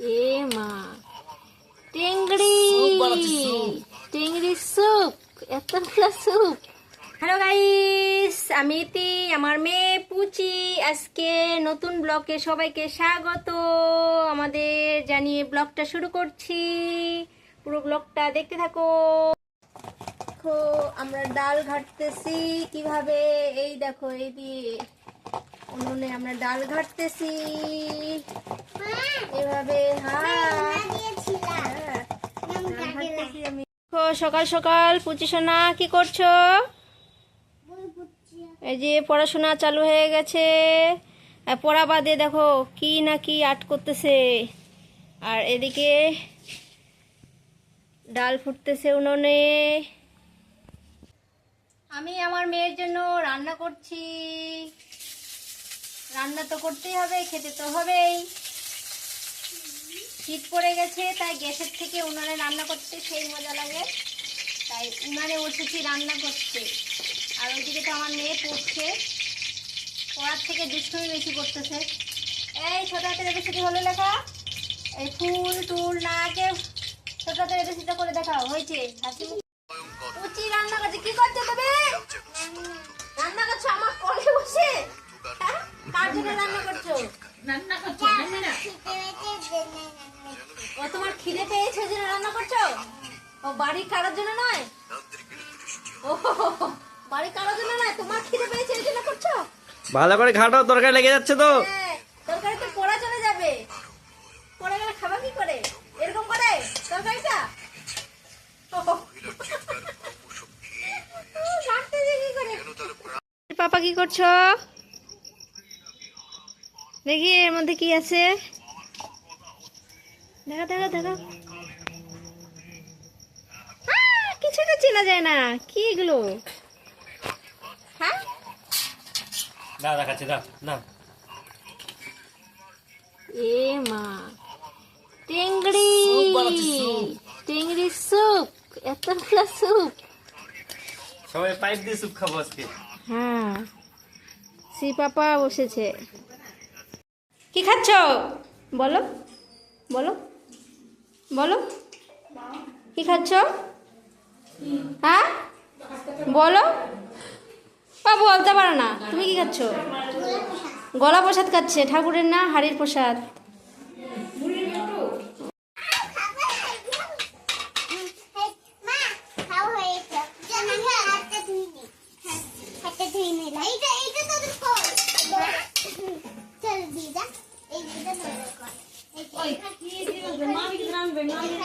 এ মা স্যুপ বানাচ্ছি, soup. Soup এতগুলো স্যুপ হ্যালো গাইস আমি ইতি আমার মেয়ে পুচি। আজকে নতুন ব্লগে সবাইকে স্বাগত। আমাদের জানিয়ে ব্লগটা শুরু করছি। পুরো ব্লগটা দেখতে থাকো। দেখো আমরা ডাল ঘাটতেছি। কীভাবে? এই দেখো এই দিয়ে। উনুনে আমরা ডাল ঘাটতেছি। এভাবে হ্যাঁ। হ্যাঁ। সকাল সকাল পুচি সোনা কি করছ? এই যে পড়াশোনা চালু হয়ে গেছে। পড়া বাদে দেখো কি না কি আর্ট করতেছে। আর এদিকে ডাল ফুটতেছে উনুনে। আমি আমার মেয়ের জন্য রান্না করছি। রান্না তো করতেই হবে, খেতে তো হবেই। শীত পড়ে গেছে, তাই গ্যাসের থেকে উনানে রান্না করতে সেই মজা লাগে। তাই উনানে বসেছি রান্না করতে। আর ওইদিকে তো আমার মেয়ে পড়ছে। পড়ার থেকে দুষ্টুমি বেশি করতেছে। এই ছোটো হাতের রেসিপি হলো লেখা এই ফুল, টুল না আগে ছোটো হাতের রেসিপিটা করে দেখাও, হয়েছে? হাসি মুখ উচি রান্না করছে কি করছ তুমি রান্না করছ আমার কোলে বসে হ্যাঁ? কার জন্য রান্না করছ ও তোমার খিদে পেয়েছে জন্য রান্না করছ ও বাড়ি কারোর জন্য নয় ও বাড়ি কারোর জন্য নয় তোমার খিদে পেয়েছে ওই জন্য করছ ভালো করে খাটাও তরকারি লেগে যাচ্ছে তো হ্যাঁ তরকারি তো পোড়া চলে যাবে পড়ে গেলে খাবা কি করে এরকম করে তরকারিটা? পাপা কি করছ দেখি এর মধ্যে কি আছে। দেখা দেখা দেখা। চেনা যায় না। কি এগুলো? হ্যাঁ? না দেখাচ্ছে না না। এ মা টেংড়ি। Soup soup. স্যুপ এতগুলো স্যুপ। সবাই পাইপ দিয়ে স্যুপ খাব আজকে। হ্যাঁ সি পাপা বসেছে। কি খাচ্ছ? বলো বলো বলো। কি খাচ্ছ? হ্যাঁ? বলো। বা বলতে পারো না। তুমি কি খাচ্ছ? গলা প্রসাদ খাচ্ছে, ঠাকুরের না হাড়ির প্রসাদ? Ngon.